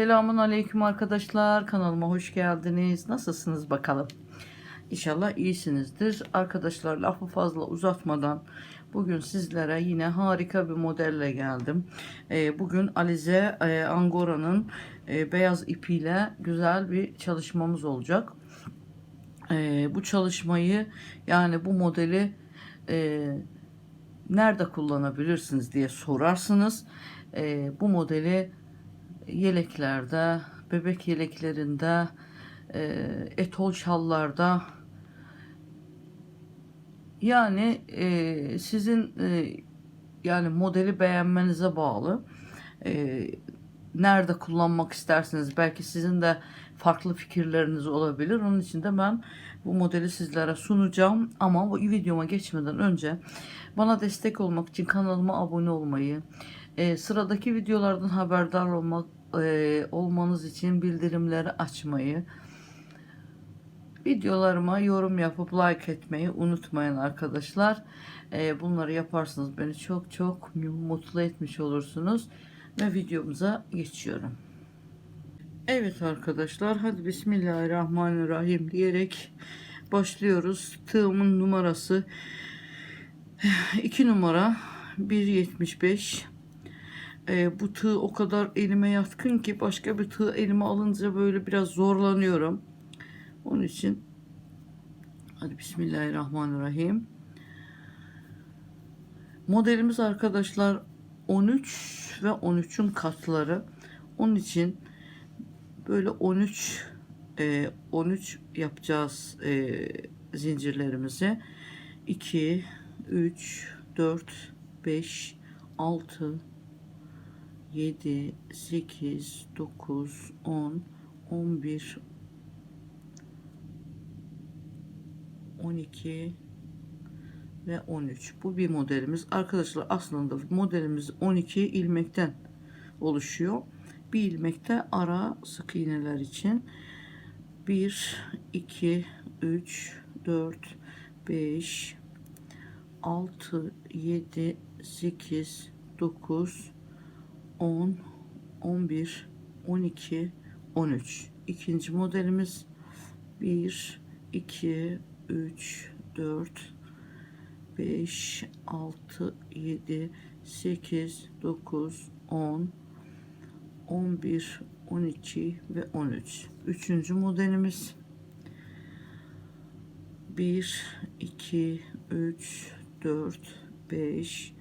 Selamun aleyküm arkadaşlar. Kanalıma hoş geldiniz. Nasılsınız bakalım? İnşallah iyisinizdir. Arkadaşlar lafı fazla uzatmadan bugün sizlere yine harika bir modelle geldim. Ee, bugün Alize e, Angora'nın e, beyaz ipiyle güzel bir çalışmamız olacak. Ee, bu çalışmayı yani bu modeli e, nerede kullanabilirsiniz diye sorarsınız. Ee, bu modeli yeleklerde, bebek yeleklerinde, e, etol şallarda yani e, sizin e, yani modeli beğenmenize bağlı. E, nerede kullanmak istersiniz? Belki sizin de farklı fikirleriniz olabilir. Onun için de ben bu modeli sizlere sunacağım. Ama bu videoma geçmeden önce bana destek olmak için kanalıma abone olmayı, e, sıradaki videolardan haberdar olmak e, olmanız için bildirimleri açmayı, videolarıma yorum yapıp like etmeyi unutmayın arkadaşlar. E, bunları yaparsanız beni çok çok mutlu etmiş olursunuz ve videomuza geçiyorum. Evet arkadaşlar hadi Bismillahirrahmanirrahim diyerek başlıyoruz. Tığımın numarası 2 numara 1.75 ee, bu tığ o kadar elime yatkın ki başka bir tığ elime alınca böyle biraz zorlanıyorum. Onun için hadi Bismillahirrahmanirrahim. Modelimiz arkadaşlar 13 ve 13'ün katları. Onun için böyle 13 e, 13 yapacağız e, zincirlerimizi. 2 3 4 5 6 7 8 9 10 11 12 ve 13 bu bir modelimiz. Arkadaşlar aslında modelimiz 12 ilmekten oluşuyor. Bir ilmekte ara sık iğneler için 1 2 3 4 5 6 7 8 9 10 11 12 13 ikinci modelimiz 1 2 3 4 5 6 7 8 9 10 11 12 ve 13 üçüncü modelimiz 1 2 3 4 5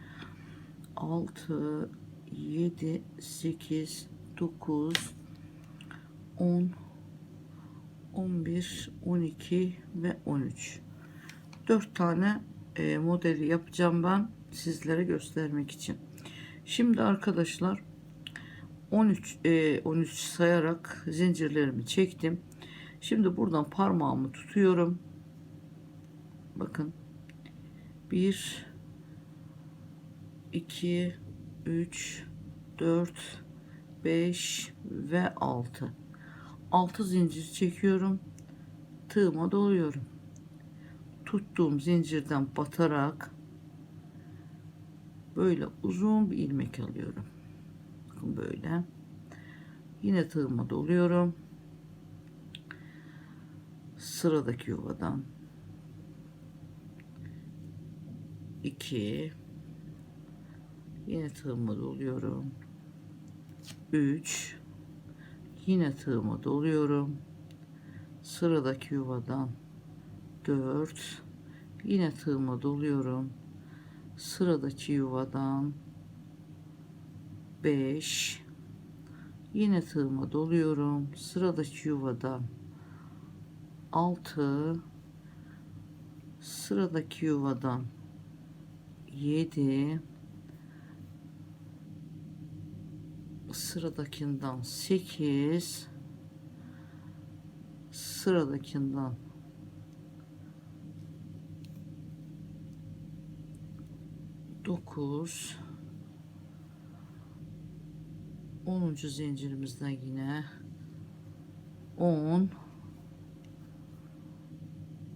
6 7 8 9 10 11 12 ve 13 4 tane e, modeli yapacağım ben sizlere göstermek için. Şimdi arkadaşlar 13 e, 13 sayarak zincirlerimi çektim. Şimdi buradan parmağımı tutuyorum. Bakın. 1 2 3 4 5 ve 6 6 zincir çekiyorum. Tığıma doluyorum. Tuttuğum zincirden batarak böyle uzun bir ilmek alıyorum. Bakın böyle. Yine tığıma doluyorum. Sıradaki yuvadan 2 yine tığıma doluyorum. 3 yine tığıma doluyorum. Sıradaki yuvadan 4 yine tığıma doluyorum. Sıradaki yuvadan 5 yine tığıma doluyorum. Sıradaki yuvadan 6 sıradaki yuvadan 7 sıradakinden 8 sıradakinden 9 10. zincirimizden yine 10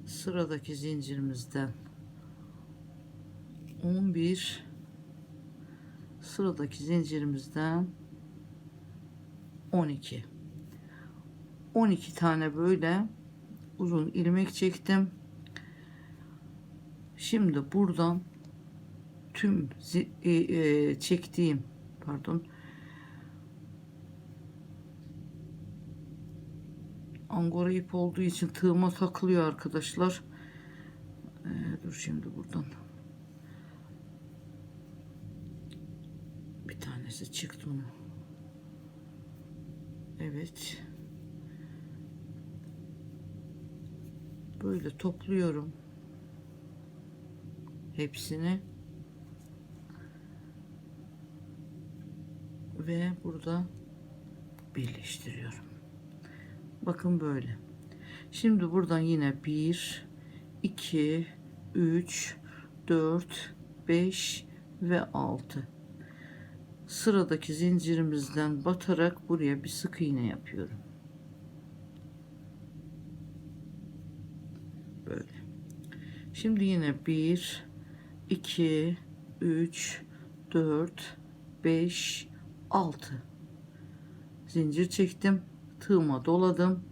sıradaki zincirimizden 11 sıradaki zincirimizden 12 12 tane böyle uzun ilmek çektim. Şimdi buradan tüm e, e, çektiğim pardon angora ip olduğu için tığıma takılıyor arkadaşlar. Ee, dur şimdi buradan. Bir tanesi çıktı onu evet böyle topluyorum hepsini ve burada birleştiriyorum. Bakın böyle. Şimdi buradan yine 1 2 3 4 5 ve 6 sıradaki zincirimizden batarak buraya bir sık iğne yapıyorum. Böyle. Şimdi yine 1 2 3 4 5 6 zincir çektim tığıma doladım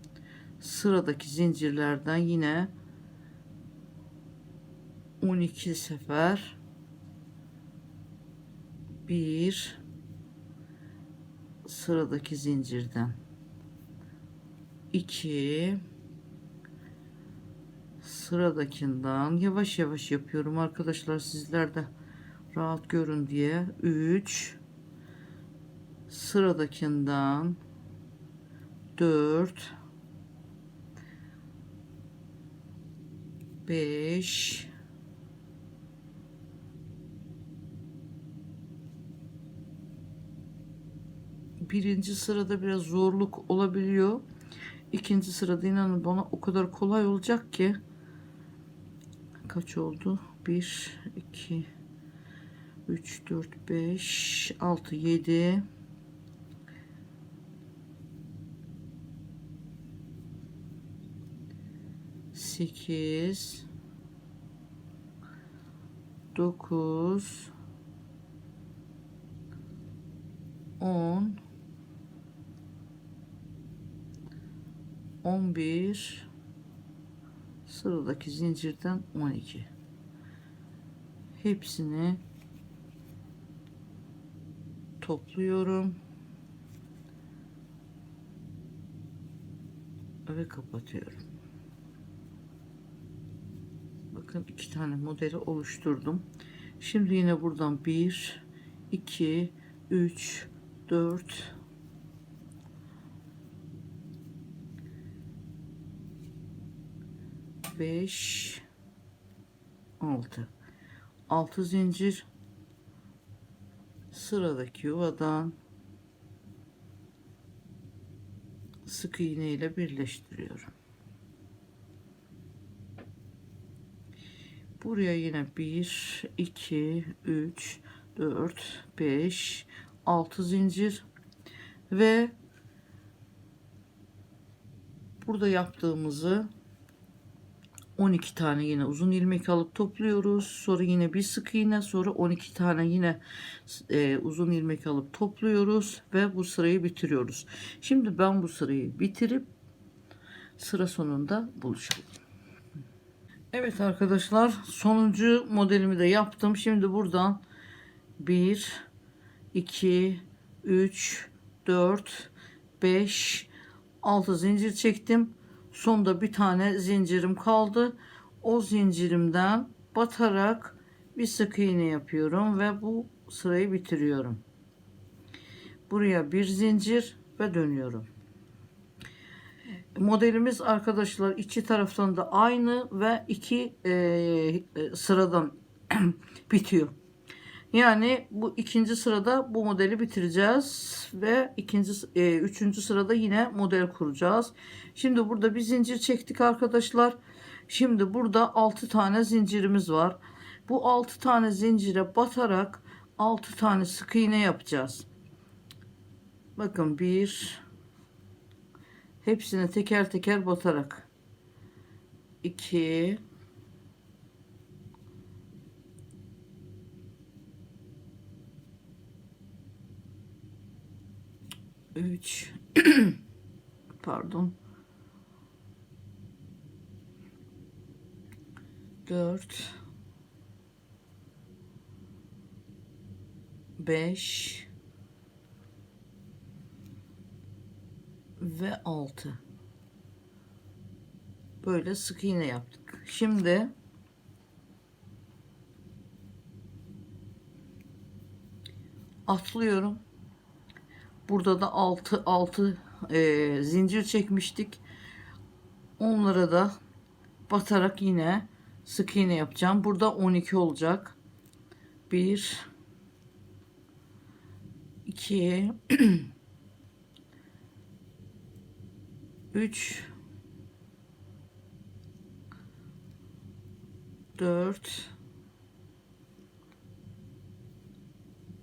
sıradaki zincirlerden yine 12 sefer 1 sıradaki zincirden. 2 sıradakinden yavaş yavaş yapıyorum arkadaşlar. Sizler de rahat görün diye. 3 sıradakinden 4 5 birinci sırada biraz zorluk olabiliyor. İkinci sırada inanın bana o kadar kolay olacak ki. Kaç oldu? 1 2 3 4 5 6 7 8 9 10 11 sıradaki zincirden 12 hepsini topluyorum ve kapatıyorum. Bakın iki tane modeli oluşturdum. Şimdi yine buradan 1 2 3 4 5 6 6 zincir sıradaki yuvadan sık iğne ile birleştiriyorum. Buraya yine 1 2 3 4 5 6 zincir ve burada yaptığımızı 12 tane yine uzun ilmek alıp topluyoruz. Sonra yine bir sık iğne, sonra 12 tane yine e, uzun ilmek alıp topluyoruz ve bu sırayı bitiriyoruz. Şimdi ben bu sırayı bitirip sıra sonunda buluşalım. Evet arkadaşlar sonuncu modelimi de yaptım. Şimdi buradan 1 2 3 4 5 6 zincir çektim. Sonda bir tane zincirim kaldı. O zincirimden batarak bir sık iğne yapıyorum ve bu sırayı bitiriyorum. Buraya bir zincir ve dönüyorum. Modelimiz arkadaşlar iki taraftan da aynı ve iki e, sıradan bitiyor. Yani bu ikinci sırada bu modeli bitireceğiz ve ikinci e, üçüncü sırada yine model kuracağız. Şimdi burada bir zincir çektik arkadaşlar. Şimdi burada 6 tane zincirimiz var. Bu 6 tane zincire batarak 6 tane sık iğne yapacağız. Bakın bir hepsine teker teker batarak 2 3 pardon. 4 5 ve 6 böyle sık iğne yaptık. Şimdi atlıyorum. Burada da 6 6 e, zincir çekmiştik. Onlara da batarak yine sık iğne yapacağım. Burada 12 olacak. 1 2 3 4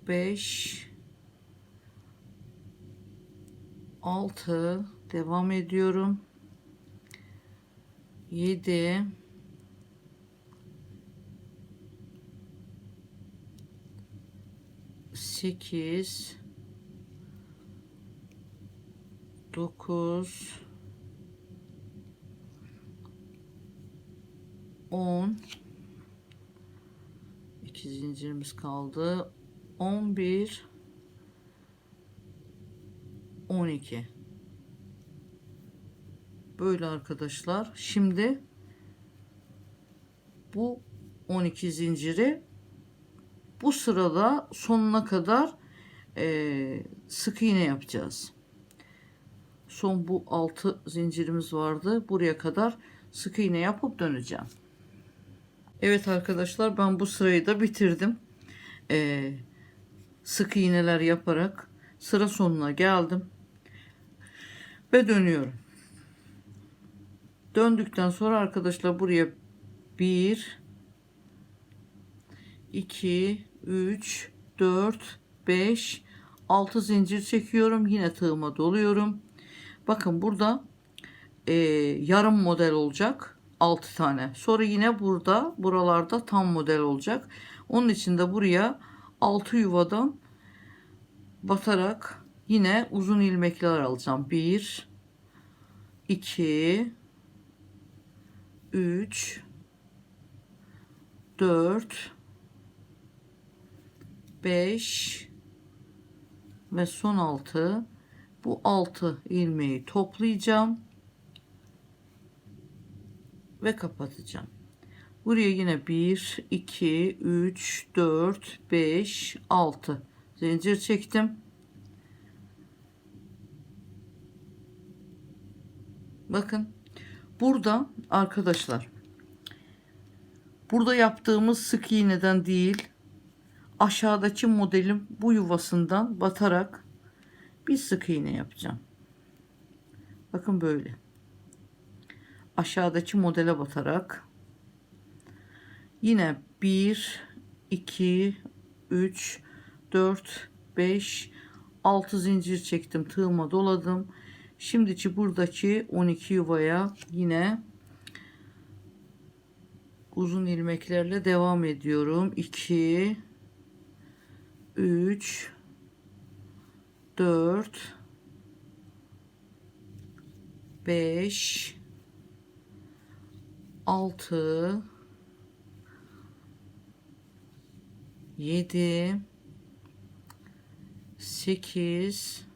5 6 devam ediyorum. 7 8 9 10 2 zincirimiz kaldı. 11 12 böyle arkadaşlar. Şimdi bu 12 zinciri bu sırada sonuna kadar eee, sık iğne yapacağız. Son bu 6 zincirimiz vardı. Buraya kadar sık iğne yapıp döneceğim. Evet arkadaşlar ben bu sırayı da bitirdim. Eee, sık iğneler yaparak sıra sonuna geldim ve dönüyorum. Döndükten sonra arkadaşlar buraya 1 2 3 4 5 6 zincir çekiyorum. Yine tığıma doluyorum. Bakın burada e, yarım model olacak. 6 tane. Sonra yine burada buralarda tam model olacak. Onun için de buraya 6 yuvadan batarak yine uzun ilmekler alacağım. 1 2 3 4 5 ve son 6 bu 6 ilmeği toplayacağım ve kapatacağım. Buraya yine 1 2 3 4 5 6 zincir çektim. Bakın burada arkadaşlar burada yaptığımız sık iğneden değil aşağıdaki modelin bu yuvasından batarak bir sık iğne yapacağım. Bakın böyle. Aşağıdaki modele batarak yine 1 2 3 4 5 6 zincir çektim tığıma doladım şimdiki buradaki 12 yuvaya yine uzun ilmeklerle devam ediyorum. 2 3 4 5 6 7 8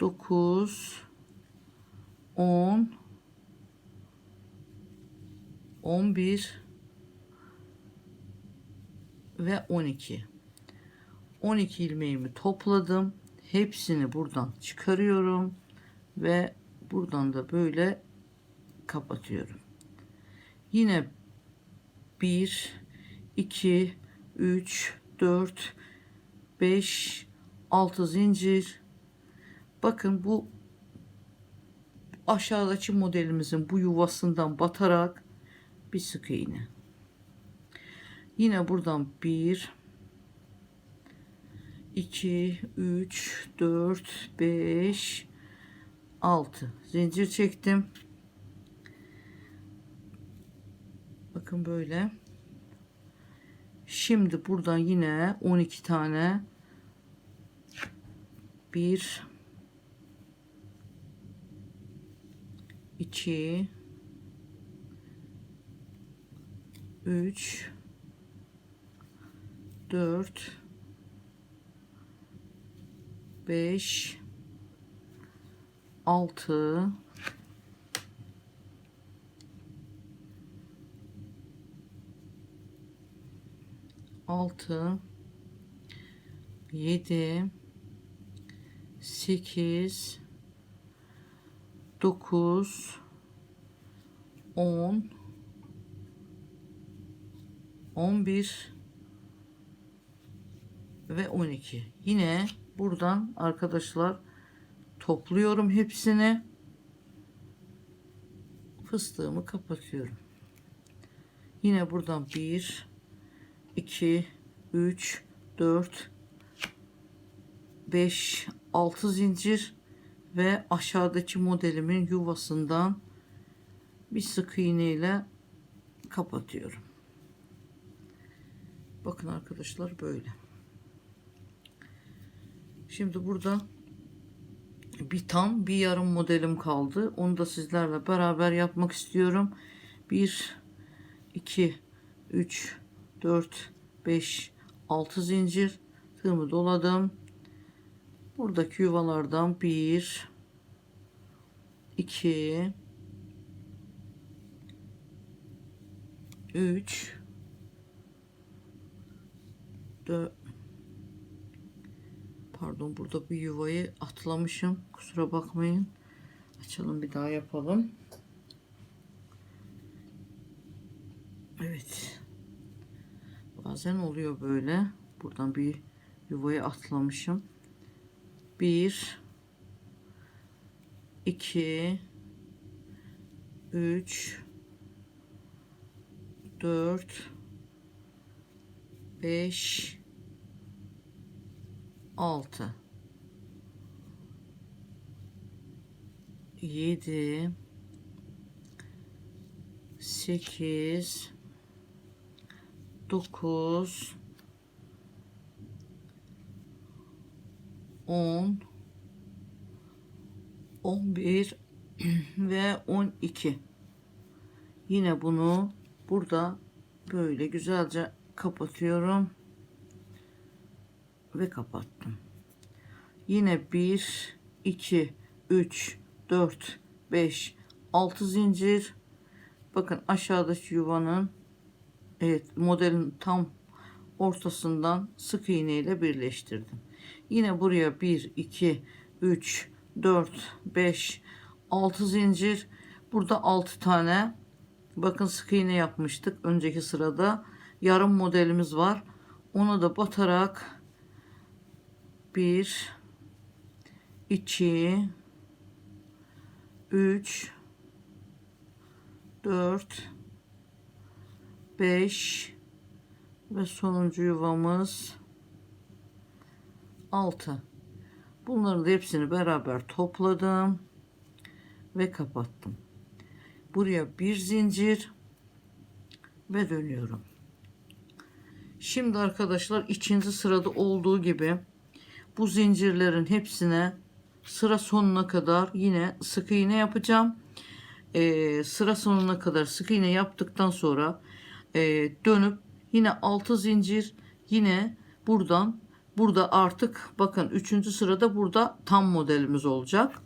9 10 11 ve 12 12 ilmeğimi topladım. Hepsini buradan çıkarıyorum ve buradan da böyle kapatıyorum. Yine 1 2 3 4 5 6 zincir bakın bu aşağıdaki modelimizin bu yuvasından batarak bir sık iğne. Yine buradan 1 2 3 4 5 6 zincir çektim. Bakın böyle. Şimdi buradan yine 12 tane 1 2 3 4 5 6 6 7 8 9 10 11 ve 12 yine buradan arkadaşlar topluyorum hepsini. Fıstığımı kapatıyorum. Yine buradan 1 2 3 4 5 6 zincir ve aşağıdaki modelimin yuvasından bir sık iğne ile kapatıyorum. Bakın arkadaşlar böyle. Şimdi burada bir tam bir yarım modelim kaldı. Onu da sizlerle beraber yapmak istiyorum. 1 2 3 4 5 6 zincir tığımı doladım. Buradaki yuvalardan 1 2 3 4 Pardon burada bir yuvayı atlamışım. Kusura bakmayın. Açalım bir daha yapalım. Evet. Bazen oluyor böyle. Buradan bir yuvayı atlamışım. 1 2 3 4 5 6 7 8 9 10 11 ve 12 yine bunu burada böyle güzelce kapatıyorum ve kapattım. Yine 1 2 3 4 5 6 zincir. Bakın aşağıdaki yuvanın evet modelin tam ortasından sık iğne ile birleştirdim Yine buraya 1, 2, 3, 4, 5, 6 zincir. Burada 6 tane. Bakın sık iğne yapmıştık. Önceki sırada yarım modelimiz var. Onu da batarak 1, 2, 3, 4, 5 ve sonuncu yuvamız 6 bunların da hepsini beraber topladım ve kapattım. Buraya bir zincir ve dönüyorum. Şimdi arkadaşlar ikinci sırada olduğu gibi bu zincirlerin hepsine sıra sonuna kadar yine sık iğne yapacağım. Ee, sıra sonuna kadar sık iğne yaptıktan sonra e, dönüp yine 6 zincir yine buradan Burada artık bakın 3. sırada burada tam modelimiz olacak.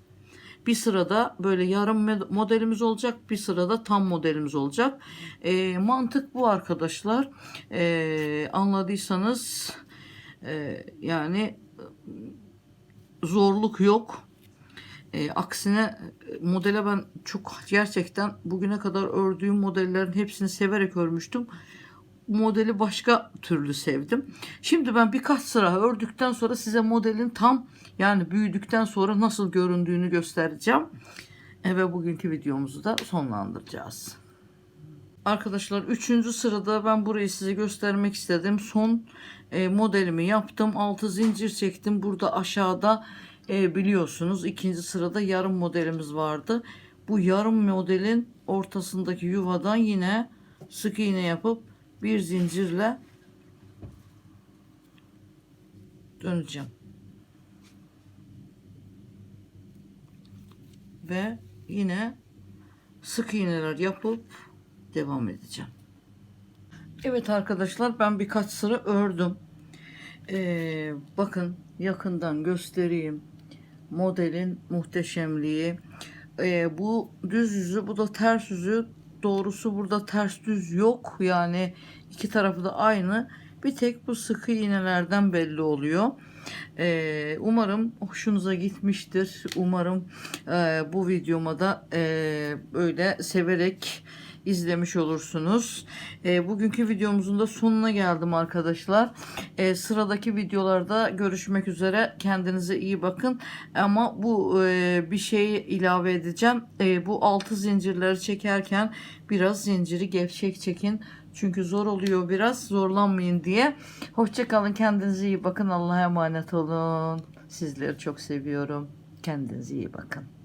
Bir sırada böyle yarım modelimiz olacak. Bir sırada tam modelimiz olacak. E, mantık bu arkadaşlar. E, anladıysanız e, yani zorluk yok. E, aksine modele ben çok gerçekten bugüne kadar ördüğüm modellerin hepsini severek örmüştüm modeli başka türlü sevdim. Şimdi ben birkaç sıra ördükten sonra size modelin tam yani büyüdükten sonra nasıl göründüğünü göstereceğim. E, ve bugünkü videomuzu da sonlandıracağız. Arkadaşlar 3. sırada ben burayı size göstermek istedim. Son e, modelimi yaptım. 6 zincir çektim. Burada aşağıda e, biliyorsunuz ikinci sırada yarım modelimiz vardı. Bu yarım modelin ortasındaki yuvadan yine sık iğne yapıp bir zincirle döneceğim. Ve yine sık iğneler yapıp devam edeceğim. Evet arkadaşlar ben birkaç sıra ördüm. Ee, bakın yakından göstereyim. Modelin muhteşemliği. Ee, bu düz yüzü bu da ters yüzü. Doğrusu burada ters düz yok. Yani iki tarafı da aynı. Bir tek bu sıkı iğnelerden belli oluyor. Ee, umarım hoşunuza gitmiştir. Umarım e, bu videoma da e, böyle severek izlemiş olursunuz. E, bugünkü videomuzun da sonuna geldim arkadaşlar. E, sıradaki videolarda görüşmek üzere. Kendinize iyi bakın. Ama bu e, bir şeyi ilave edeceğim. E, bu altı zincirleri çekerken biraz zinciri gevşek çekin. Çünkü zor oluyor biraz. Zorlanmayın diye. Hoşçakalın. Kendinize iyi bakın. Allah'a emanet olun. Sizleri çok seviyorum. Kendinize iyi bakın.